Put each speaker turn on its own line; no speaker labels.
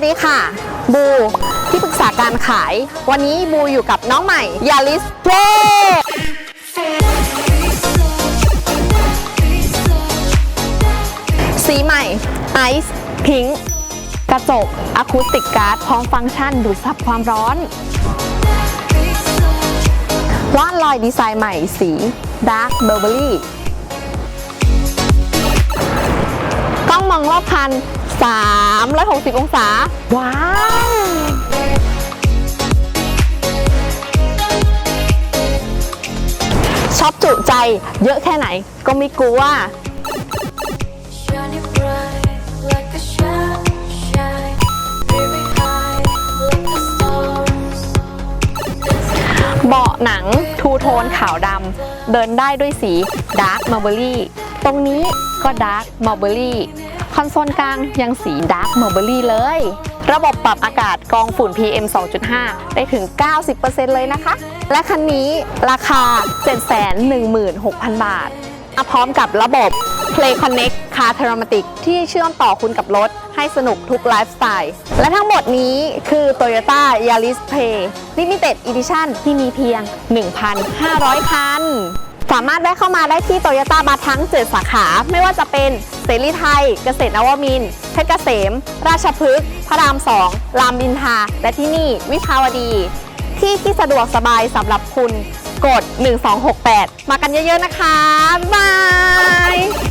วัสดีค่ะ บูที่ปรึกษาการขาย วันนี้บูอยู่กับน้องใหม่ยาลิสเย่สีใหม่ไอซ์พิงกระจกอะคูสติกการ์ดพร้อมฟังก์ชันดูดซับความร้อนวาดลอยดีไซน์ใหม่สีดาร์ b เบอร์เบอรี่กล้องมองรอบคัน 360 องศา ว้าวชอบจุใจเยอะแค่ไหนก็ไม่กลัว
Shining bright like a sunshine, very high like the stars.
เบาะหนังทูโทนขาวดำเดินได้ด้วยสีดาร์ m ม r ร์เบอรี่ ตรงนี้ก็ดาร์ m ม r ร์เบอรี่ค อนโซลกลางยังสีดาร์ m ม r ร์เบอรี่เลย ระบบปรับอากาศกรองฝุ่น PM 2.5 ได้ถึง 90%เลยนะคะ และคันนี้ราคา 716,000 บาทมาพร้อมกับระบบ Play Connect Car Telematic ที่เชื่อมต่อคุณกับรถให้สนุกทุกไลฟ์สไตล์ และทั้งหมดนี้คือ Toyota Yaris Play Limited Edition ที่มีเพียง 1,500 คัน สามารถแวะเข้ามาได้ที่โตโยต้าบาทั้ง 7 สาขา ไม่ว่าจะเป็นเสรีไทย เกษตรนวมินทร์เพชรเกษม ราชพฤกษ์พระรามสองรามอินทราและที่นี่วิภาวดี ที่ที่สะดวกสบายสำหรับคุณกด 1268 มากันเยอะๆนะคะ บ๊ายบาย